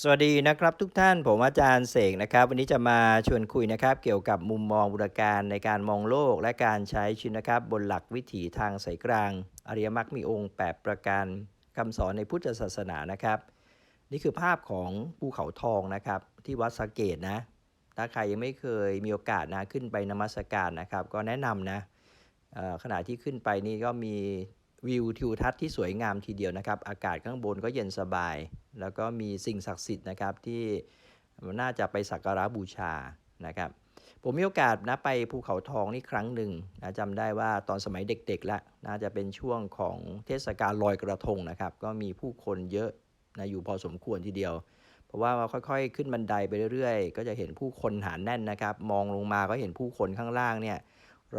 สวัสดีนะครับทุกท่านผมอาจารย์เสกนะครับ วันนี้จะมาชวนคุยนะครับเกี่ยวกับมุมมองบุรการในการมองโลก และการใช้ชีวิตนะครับ บนหลักวิถีทางสายกลาง อริยมรรคมีองค์ 8 ประการคำสอนในพุทธศาสนานะครับ นี่คือภาพของภูเขาทองนะครับ ที่วัดสะเกตนะ ถ้าใครยังไม่เคยมีโอกาสนะขึ้นไปนมัสการนะครับ ก็แนะนำนะขณะที่ขึ้นไปนี่ก็มี วิวทิวทัศน์ที่สวยงามทีเดียวนะครับ อากาศข้างบนก็เย็นสบาย แล้วก็มีสิ่งศักดิ์สิทธิ์นะครับที่น่าจะไปสักการะบูชานะครับ ผมมีโอกาสนะไปภูเขาทองนี่ครั้งหนึ่งนะจำได้ว่าตอนสมัยเด็กๆแล้วน่าจะเป็นช่วงของเทศกาลลอยกระทงนะครับ ก็มีผู้คนเยอะนะอยู่พอสมควรทีเดียว เพราะว่าค่อยๆ ขึ้นบันไดไปเรื่อยๆ ก็จะเห็นผู้คนหนาแน่นนะครับ มองลงมาก็เห็นผู้คนข้างล่างเนี่ย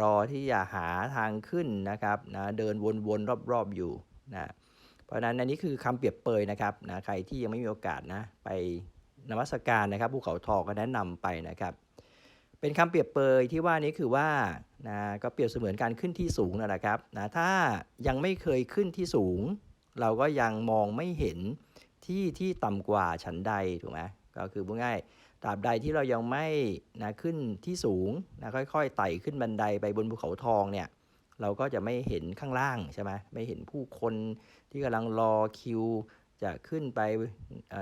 รอที่จะหาทางขึ้นนะครับนะเดินวนๆรอบๆอยู่นะเพราะฉะนั้นอันนี้คือคำเปรียบเปยนะครับนะใครที่ยังไม่มีโอกาสนะไปนมัสการนะครับภูเขาทองก็แนะนำไปนะครับ เป็นคำเปรียบเปยที่ว่านี้คือว่านะก็เปรียบเสมือนการขึ้นที่สูงนั่นแหละครับนะถ้ายังไม่เคยขึ้นที่สูง เราก็ยังมองไม่เห็นที่ที่ต่ำกว่าชั้นใดถูกไหมก็คือพูดง่าย ตราบใดที่เรายังไม่นะขึ้นที่สูงนะค่อยๆไต่ขึ้นบันไดไปบนภูเขาทองเนี่ยเราก็จะไม่เห็นข้างล่างใช่ไหมไม่เห็นผู้คนที่กำลังรอคิว จะขึ้นไป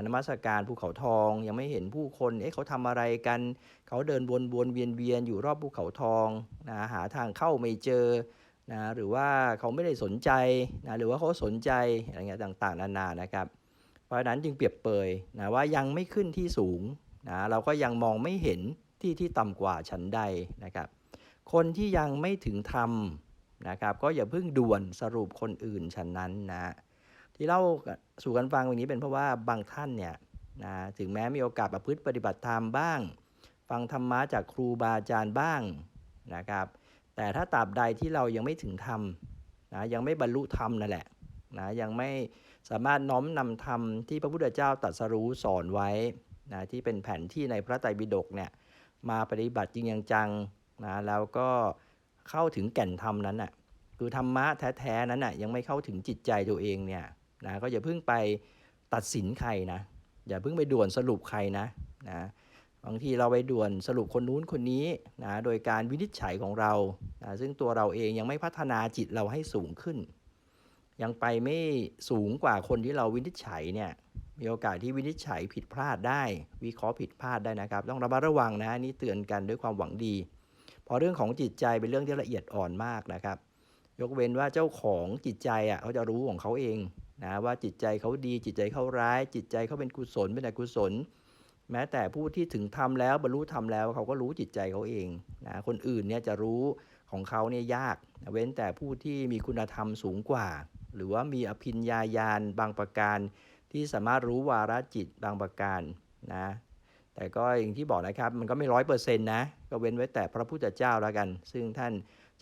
นมัสการภูเขาทอง ยังไม่เห็นผู้คนเอ๊ะเขาทำอะไรกัน เขาเดินวนวนเวียนเวียนอยู่รอบภูเขาทองนะหาทางเข้าไม่เจอนะหรือว่าเขาไม่ได้สนใจนะหรือว่าเขาสนใจอะไรเงี้ยต่างๆ นานานะครับ เพราะฉะนั้นจึงเปรียบเปยนะว่ายังไม่ขึ้นที่สูง นะเราก็ยังมองไม่เห็นที่ที่ต่ำกว่าชั้นใดนะครับ คนที่ยังไม่ถึงธรรมนะครับก็อย่าเพิ่งด่วนสรุปคนอื่นฉันนั้นนะที่เล่าสู่กันฟังวันนี้เป็นเพราะว่าบางท่านเนี่ยนะถึงแม้มีโอกาสประพฤติปฏิบัติธรรมบ้าง ฟังธรรมะจากครูบาอาจารย์บ้างนะครับแต่ถ้าตราบใดที่เรายังไม่ถึงธรรมนะยังไม่บรรลุธรรมนั่นแหละนะยังไม่สามารถน้อมนำธรรมที่พระพุทธเจ้าตรัสรู้สอนไว้ นะที่เป็นแผนที่ในพระไตรปิฎกเนี่ยมาปฏิบัติจริงจังนะแล้วก็เข้าถึงแก่นธรรมนั้นน่ะคือธรรมะแท้ๆนั้นน่ะยังไม่เข้าถึงจิตใจตัวเองเนี่ยนะก็อย่าเพิ่งไปตัดสินใครนะอย่าเพิ่งไปด่วนสรุปใครนะนะบางทีเราไปด่วนสรุปคนนู้นคนนี้นะโดยการวินิจฉัยของเรานะซึ่งตัวเราเองยังไม่พัฒนาจิตเราให้สูงขึ้น ยังไปไม่สูงกว่าคนที่เราวินิจฉัยเนี่ย มีโอกาสที่วินิจฉัยผิดพลาดได้ วิเคราะห์ผิดพลาดได้นะครับ ต้องระมัดระวังนะนี่เตือนกันด้วยความหวังดีพราะเรื่องของจิตใจเป็นเรื่องที่ละเอียดอ่อนมากนะครับ ยกเว้นว่าเจ้าของจิตใจอะเขาจะรู้ของเขาเองนะว่าจิตใจเขาดีจิตใจเขาร้าย จิตใจเขาเป็นกุศลเป็นอกุศล แม้แต่ผู้ที่ถึงธรรมแล้วบรรลุธรรมแล้วเขาก็รู้จิตใจเขาเองนะคนอื่นเนี่ยจะรู้ของเขาเนี่ยยากเว้นแต่ผู้ที่มีคุณธรรมสูงกว่า หรือว่ามีอภิญญาญาณบางประการ ที่สามารถรู้วาระจิตบางประการนะแต่ก็อย่างที่บอกนะครับมันก็ไม่ร้อยเปอร์เซ็นต์นะก็เว้นไว้แต่พระพุทธเจ้าแล้วกัน ซึ่งท่าน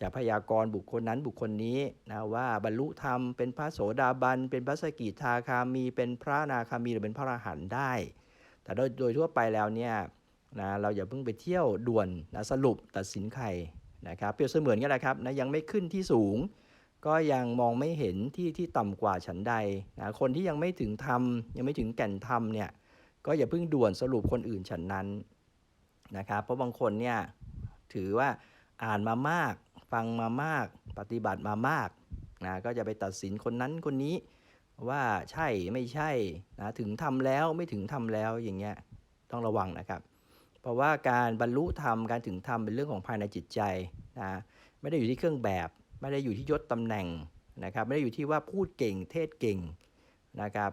จะพยากรณ์บุคคลนั้นบุคคลนี้นะว่าบรรลุธรรมเป็นพระโสดาบัน เป็นพระสกิทาคามี เป็นพระนาคามีหรือเป็นพระอรหันต์ได้ แต่โดยโดยทั่วไปแล้วเนี่ยนะเราอย่าเพิ่งไปเที่ยวด่วนนะสรุปตัดสินใครนะครับเปรียบเสมือนกันแหละครับนะยังไม่ขึ้นที่สูง ก็ยังมองไม่เห็นที่ที่ต่ำกว่าฉันใดนะคนที่ยังไม่ถึงธรรมยังไม่ถึงแก่นธรรมเนี่ยก็อย่าเพิ่งด่วนสรุปคนอื่นฉันนั้นนะครับเพราะบางคนเนี่ยถือว่าอ่านมามาก ฟังมามาก ปฏิบัติมามากนะก็จะไปตัดสินคนนั้นคนนี้ว่าใช่ไม่ใช่นะถึงทำแล้วไม่ถึงทำแล้วอย่างเงี้ยต้องระวังนะครับ เพราะว่าการบรรลุธรรมการถึงธรรมเป็นเรื่องของภายในจิตใจนะไม่ได้อยู่ที่เครื่องแบบ ไม่ได้อยู่ที่ยศตำแหน่งนะครับไม่ได้อยู่ที่ว่าพูดเก่งเทศเก่งนะครับ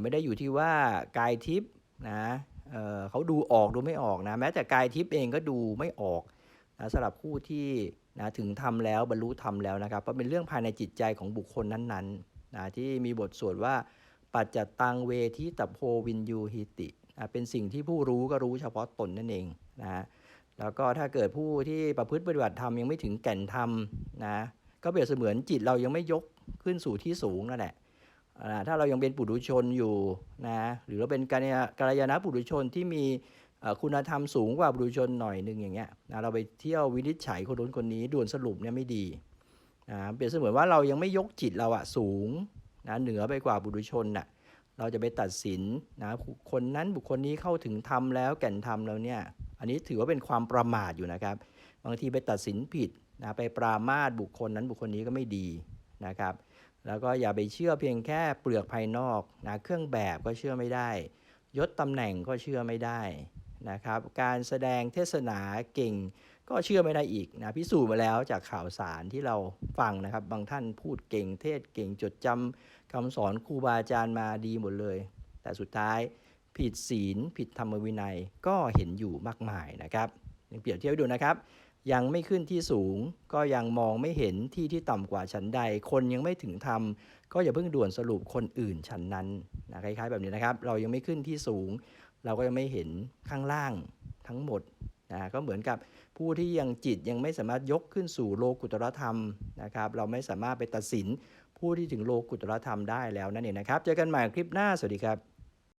ไม่ได้อยู่ที่ว่ากายทิพย์นะเเขาดูออกดูไม่ออกนะแม้แต่กายทิพย์เองก็ดูไม่ออกนะสำหรับผู้ที่นะถึงทำแล้วบรรลุธรรมแล้วนะครับเพราะเป็นเรื่องภายในจิตใจของบุคคลนั้นๆนะที่มีบทสวดว่าปัจจตังเวทิตโพวินยูหิตินะเป็นสิ่งที่ผู้รู้ก็รู้เฉพาะตนนั่นเองนะแล้วก็ถ้าเกิดผู้ที่ประพฤติปฏิบัติธรรมยังไม่ถึงแก่นธรรมนะ ก็เปรียบเสมือนจิตเรายังไม่ยกขึ้นสู่ที่สูงนั่นแหละถ้าเรายังเป็นปุถุชนอยู่นะหรือเราเป็นกัลยากัลยาณปุถุชนที่มีคุณธรรมสูงกว่าบุรุชนหน่อยหนึ่งอย่างเงี้ยนะเราไปเที่ยววินิจฉัยคนนู้นคนนี้ด่วนสรุปเนี่ยไม่ดีนะเปรียบเสมือนว่าเรายังไม่ยกจิตเราอะสูงนะเหนือไปกว่าบุรุชนน่ะเราจะไปตัดสินนะบุคคนนั้นบุคคลนี้เข้าถึงธรรมแล้วแก่นธรรมแล้วเนี่ย อันนี้ถือว่าเป็นความประมาทอยู่นะครับ บางทีไปตัดสินผิด นะไปปรามาสบุคคลนั้นบุคคลนี้ก็ไม่ดีนะครับ แล้วก็อย่าไปเชื่อเพียงแค่เปลือกภายนอกนะเครื่องแบบก็เชื่อไม่ได้ ยศตำแหน่งก็เชื่อไม่ได้นะครับ การแสดงเทศนาเก่งก็เชื่อไม่ได้อีกนะพิสูจน์มาแล้วจากข่าวสารที่เราฟังนะครับ บางท่านพูดเก่งเทศเก่งจดจำคำสอนครูบาอาจารย์มาดีหมดเลย แต่สุดท้ายผิดศีลผิดธรรมวินัยก็เห็นอยู่มากมายนะครับยังเปรียบเทียบดูนะครับ ยังไม่ขึ้นที่สูง ก็ยังมองไม่เห็นที่ที่ต่ำกว่าชั้นใด คนยังไม่ถึงธรรมก็อย่าเพิ่งด่วนสรุปคนอื่นชั้นนั้นนะคล้ายๆแบบนี้นะครับ เรายังไม่ขึ้นที่สูง เราก็ยังไม่เห็นข้างล่างทั้งหมดนะก็เหมือนกับผู้ที่ยังจิตยังไม่สามารถยกขึ้นสู่โลกุตรธรรมนะครับ เราไม่สามารถไปตัดสินผู้ที่ถึงโลกุตรธรรมได้แล้วนั่นเองนะครับ เจอกันใหม่คลิปหน้าสวัสดีครับ